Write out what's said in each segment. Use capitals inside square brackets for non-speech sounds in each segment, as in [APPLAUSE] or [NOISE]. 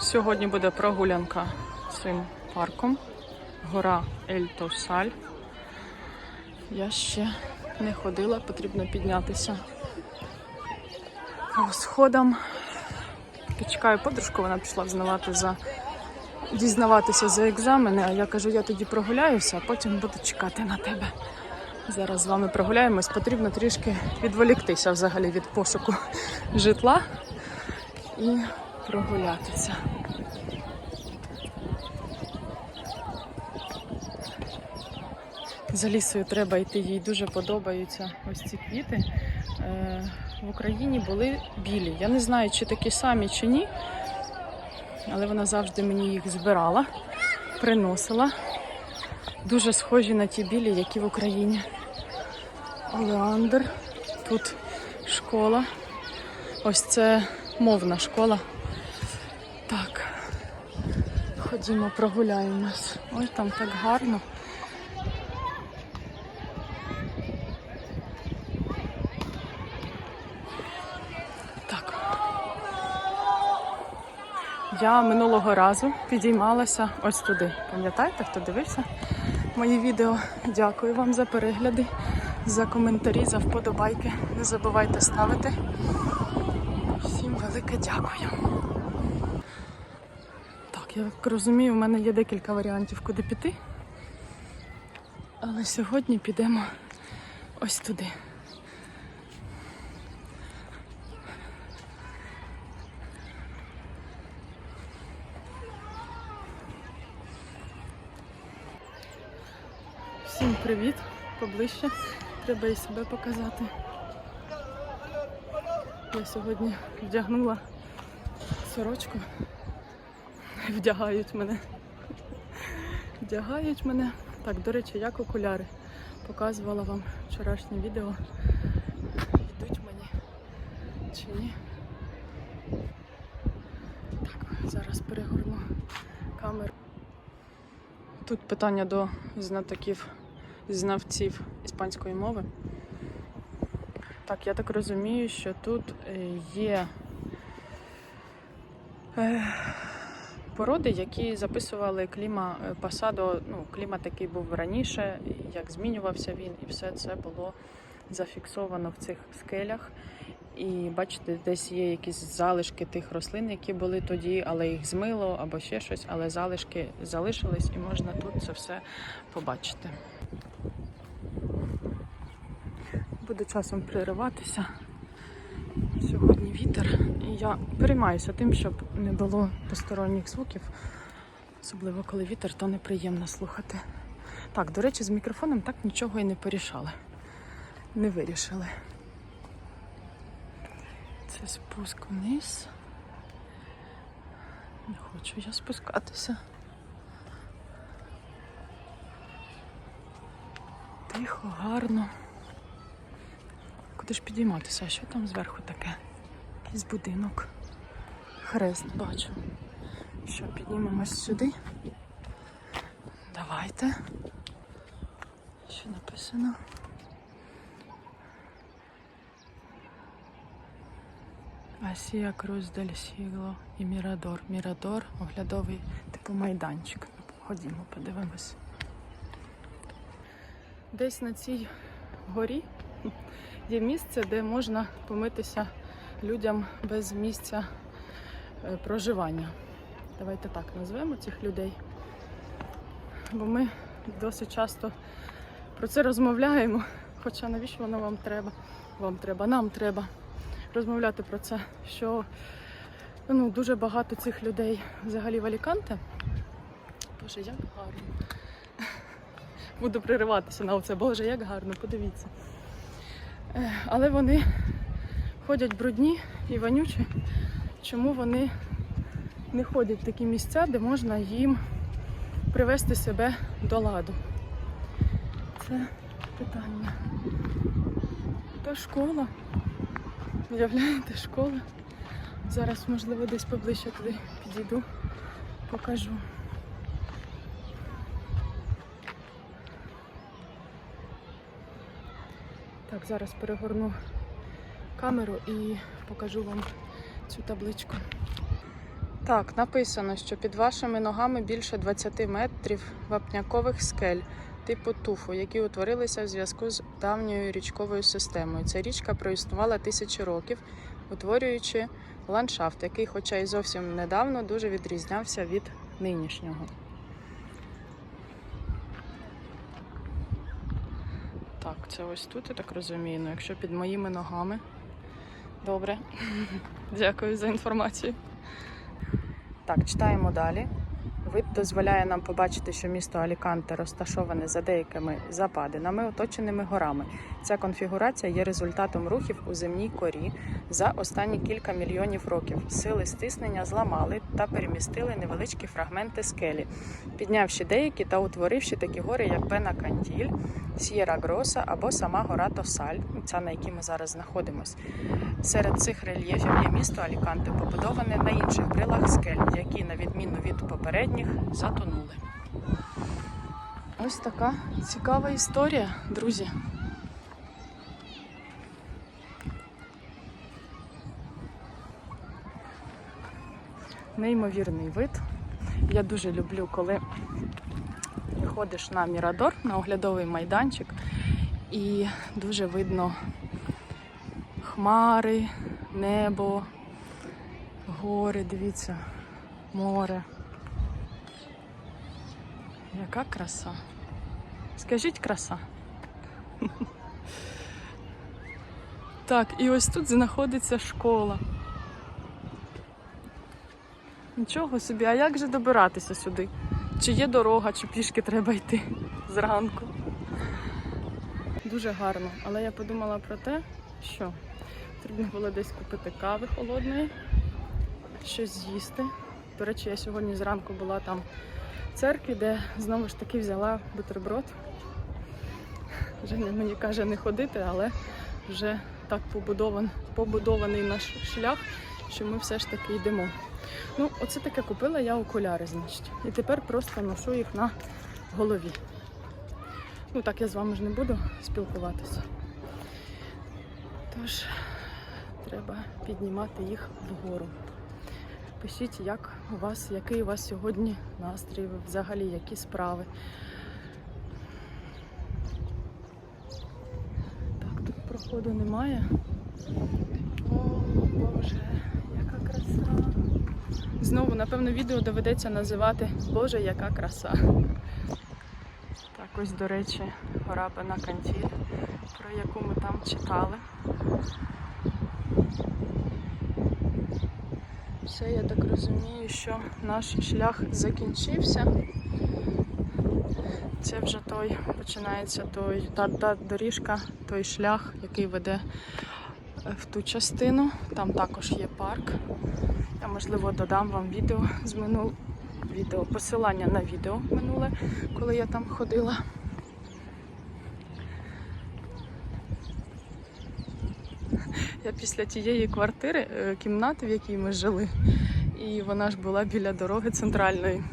Сьогодні буде прогулянка цим парком. Гора Ель Товсаль. Я ще не ходила, потрібно піднятися по сходам. Почекаю подружку, вона пішла взнавати за дізнаватися за екзамени, а я кажу, я тоді прогуляюся, а потім буду чекати на тебе. Зараз з вами прогуляємось. Потрібно трішки відволіктися взагалі від пошуку житла і прогулятися. За лісою треба йти, їй дуже подобаються ось ці квіти. Е, в Україні були білі. Я не знаю, чи такі самі, чи ні, але вона завжди мені їх збирала, приносила. Дуже схожі на ті білі, які в Україні. Олеандр. Тут школа. Ось це мовна школа. Ходімо, прогуляємось. Ой, там так гарно. Так. Я минулого разу підіймалася ось туди. Пам'ятаєте, хто дивився мої відео? Дякую вам за перегляди, за коментарі, за вподобайки. Не забувайте ставити. Всім велике дякую. Так, я розумію, в мене є декілька варіантів, куди піти. Але сьогодні підемо ось туди. Всім привіт, поближче. Треба і себе показати. Я сьогодні вдягнула сорочку. Вдягають мене. Вдягають мене. Так, до речі, як окуляри. Показувала вам вчорашнє відео. Йдуть мені чи ні. Так, зараз перегорну камеру. Тут питання до знатоків, знавців іспанської мови. Так, я так розумію, що тут е, є е, породи, які записували кліма е, Пасадо. Ну, клімат який був раніше, як змінювався він, і все це було зафіксовано в цих скелях. І бачите, десь є якісь залишки тих рослин, які були тоді, але їх змило або ще щось, але залишки залишились і можна тут це все побачити. Буду часом перериватися. Сьогодні вітер, і я переймаюся тим, щоб не було посторонніх звуків, особливо коли вітер, то неприємно слухати. Так, до речі, з мікрофоном так нічого і не порішали. Не вирішили. Це спуск вниз. Не хочу я спускатися. Тихо, гарно. Куди підійматися? А що там зверху таке? Якийсь будинок. Хрест бачу. Що, піднімемось сюди? Давайте. Що написано? Асія Круз дель Сігло і Мірадор. Мірадор, оглядовий типу майданчик. Ходімо, подивимось. Десь на цій горі є місце, де можна помитися людям без місця е, проживання. Давайте так назвемо цих людей. Бо ми досить часто про це розмовляємо. Хоча навіщо воно вам треба? Вам треба, нам треба розмовляти про це, що ну, дуже багато цих людей взагалі в Аліканте. Боже, як гарно. Буду пририватися на це. Боже, як гарно, подивіться. Але вони ходять брудні і вонючі. Чому вони не ходять в такі місця, де можна їм привести себе до ладу? Це питання. Та школа. Уявляєте, школа. Зараз, можливо, десь поближче туди підійду, покажу. Так, зараз перегорну камеру і покажу вам цю табличку. Так, написано, що під вашими ногами більше 20 метрів вапнякових скель типу туфу, які утворилися в зв'язку з давньою річковою системою. Ця річка проіснувала тисячі років, утворюючи ландшафт, який, хоча й зовсім недавно, дуже відрізнявся від нинішнього. Так, це ось тут, я так розумію. Ну, якщо під моїми ногами. Добре. [LAUGHS] Дякую за інформацію. Так, читаємо далі. Вид дозволяє нам побачити, що місто Аліканте розташоване за деякими западинами, оточеними горами. Ця конфігурація є результатом рухів у земній корі за останні кілька мільйонів років. Сили стиснення зламали та перемістили невеличкі фрагменти скелі, піднявши деякі та утворивши такі гори, як Бена Кантіль, С'єра Гроса або сама гора Тосаль, ця на якій ми зараз знаходимося. Серед цих рельєфів є місто Аліканте, побудоване на інших брилах скель, які, на відміну від попередніх, затонули. Ось така цікава історія, друзі. Неймовірний вид. Я дуже люблю, коли ходиш на Мірадор, на оглядовий майданчик, і дуже видно хмари, небо, гори, дивіться, море. Яка краса. Скажіть краса. Так, і ось тут знаходиться школа. Нічого собі, а як же добиратися сюди? Чи є дорога, чи пішки треба йти зранку? Дуже гарно, але я подумала про те, що потрібно було десь купити кави холодної, щось з'їсти. До речі, я сьогодні зранку була там церкві, де знову ж таки взяла бутерброд. Женя мені каже не ходити, але вже так побудован, побудований наш шлях, що ми все ж таки йдемо. Ну, оце таке купила я окуляри, значить. І тепер просто ношу їх на голові. Ну так я з вами ж не буду спілкуватися. Тож треба піднімати їх вгору. Пишіть, як у вас, який у вас сьогодні настрій, взагалі, які справи. Так, тут проходу немає. О, Боже, яка краса. Знову, напевно, відео доведеться називати Боже, яка краса. Так, ось, до речі, гора Бенакантіль, про яку ми там читали. Все, я так розумію, що наш шлях закінчився. Це вже той починається той, та, та доріжка, той шлях, який веде е, в ту частину. Там також є парк. Я можливо додам вам відео з минул... відео, посилання на відео минуле, коли я там ходила. Я після тієї квартири, е, кімнати, в якій ми жили, і вона ж була біля дороги центральної.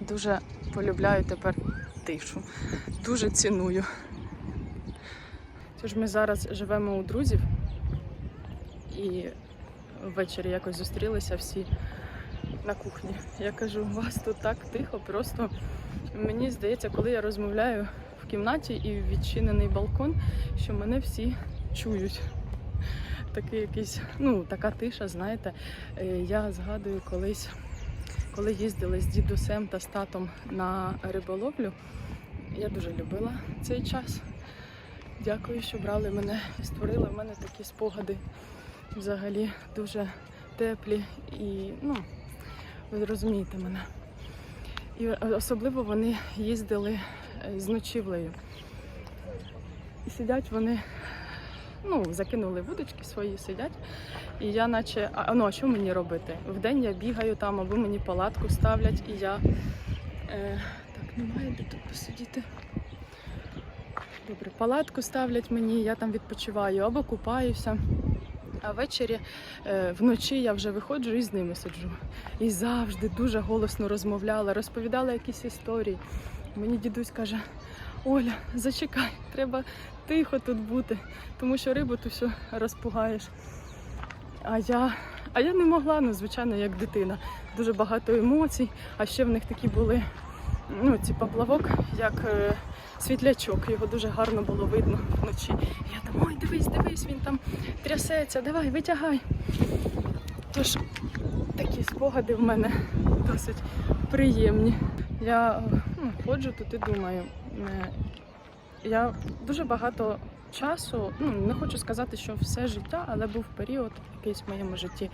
Дуже полюбляю тепер тишу. Дуже ціную. Тож ми зараз живемо у друзів і ввечері якось зустрілися всі на кухні. Я кажу, у вас тут так тихо, просто мені здається, коли я розмовляю в кімнаті і відчинений балкон, що мене всі чують. Такий якийсь, ну, така тиша, знаєте. Е, Я згадую колись, коли їздили з дідусем та з татом на риболовлю. Я дуже любила цей час. Дякую, що брали мене і створили в мене такі спогади взагалі дуже теплі і, ну, ви розумієте мене. І особливо вони їздили е, з ночівлею. І сидять вони, ну, закинули вудочки свої, сидять. І я наче, а ну а що мені робити? Вдень я бігаю там, або мені палатку ставлять, і я. Е, так, немає де тут посидіти. Добре, палатку ставлять мені, я там відпочиваю або купаюся. А ввечері е, вночі я вже виходжу і з ними сиджу. І завжди дуже голосно розмовляла, розповідала якісь історії. Мені дідусь каже: Оля, зачекай, треба тихо тут бути, тому що рибу ту всю розпугаєш. А я А я не могла, ну звичайно, як дитина. Дуже багато емоцій, а ще в них такі були. Ну, ці поплавок, як е, світлячок, його дуже гарно було видно вночі. Я там, ой, дивись, дивись, він там трясеться, давай, витягай. Тож такі спогади в мене досить приємні. Я ну, ходжу тут і думаю. Я дуже багато часу, ну не хочу сказати, що все життя, але був період якийсь в моєму житті,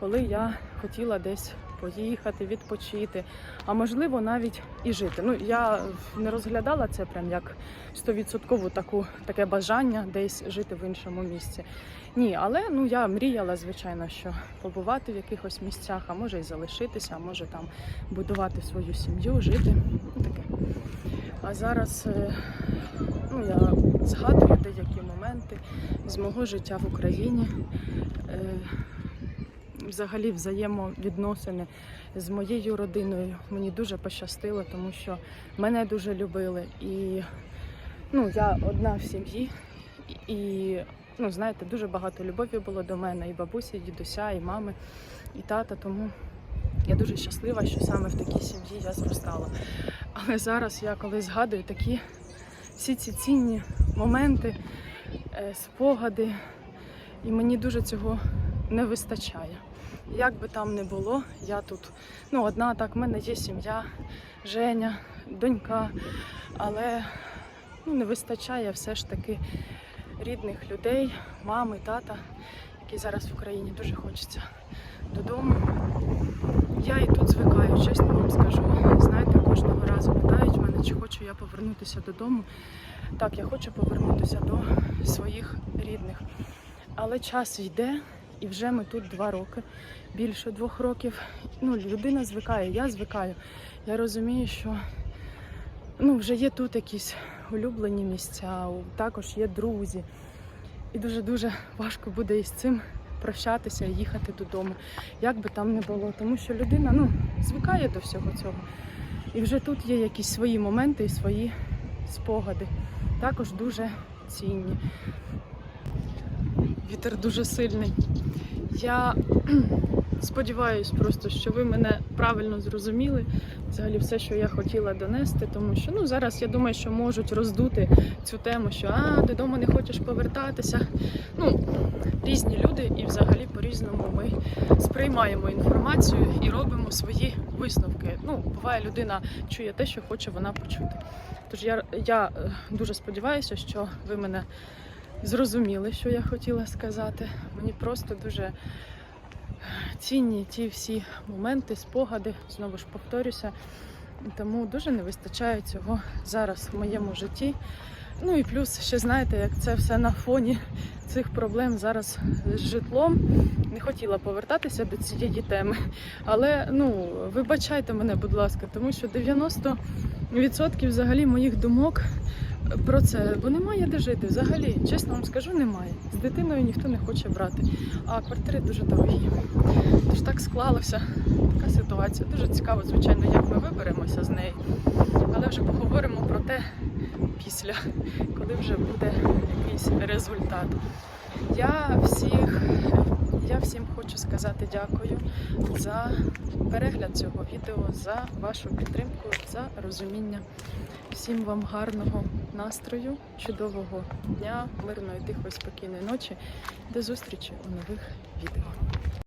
коли я хотіла десь поїхати, відпочити, а можливо навіть і жити. Ну я не розглядала це прям як стовідсоткову таку таке бажання десь жити в іншому місці. Ні, але ну я мріяла, звичайно, що побувати в якихось місцях, а може і залишитися, а може там будувати свою сім'ю, жити. Ну таке. А зараз е, ну, я згадую деякі моменти з мого життя в Україні. Е, Взагалі, взаємовідносини з моєю родиною мені дуже пощастило, тому що мене дуже любили. І ну, я одна в сім'ї, і ну, знаєте, дуже багато любові було до мене, і бабусі, і дідуся, і мами, і тата. Тому я дуже щаслива, що саме в такій сім'ї я зростала. Але зараз я коли згадую такі всі ці цінні моменти, е, спогади, і мені дуже цього не вистачає. Як би там не було, я тут ну, одна так, в мене є сім'я, Женя, донька, але ну, не вистачає все ж таки рідних людей, мами, тата, які зараз в Україні дуже хочеться додому. Я і тут звикаю, чесно вам скажу. Знаєте, кожного разу питають мене, чи хочу я повернутися додому. Так, я хочу повернутися до своїх рідних. Але час йде, і вже ми тут два роки, більше двох років. Ну, людина звикає, я звикаю. Я розумію, що ну, вже є тут якісь улюблені місця, також є друзі. І дуже-дуже важко буде із цим прощатися і їхати додому, як би там не було. Тому що людина ну, звикає до всього цього. І вже тут є якісь свої моменти і свої спогади. Також дуже цінні. Вітер дуже сильний. Я [CLEARS THROAT] сподіваюся просто, що ви мене правильно зрозуміли. Взагалі все, що я хотіла донести, тому що ну зараз я думаю, що можуть роздути цю тему, що а додому не хочеш повертатися. Ну різні люди, і взагалі по-різному ми сприймаємо інформацію і робимо свої висновки. Ну, буває, людина чує те, що хоче вона почути. Тож я, я е, дуже сподіваюся, що ви мене зрозуміли, що я хотіла сказати. Мені просто дуже цінні ті всі моменти, спогади, знову ж повторюся. Тому дуже не вистачає цього зараз в моєму житті. Ну і плюс, ще знаєте, як це все на фоні цих проблем зараз з житлом. Не хотіла повертатися до цієї теми. Але ну, вибачайте мене, будь ласка, тому що 90% взагалі моїх думок про це, бо немає де жити. Взагалі, чесно вам скажу, немає. З дитиною ніхто не хоче брати, а квартири дуже дорогі. Тож так склалося така ситуація. Дуже цікаво, звичайно, як ми виберемося з неї. Але вже поговоримо про те після, коли вже буде якийсь результат. Я всіх, я всім хочу сказати дякую за перегляд цього відео, за вашу підтримку, за розуміння. Всім вам гарного настрою, чудового дня, мирної, тихої, спокійної ночі. До зустрічі у нових відео.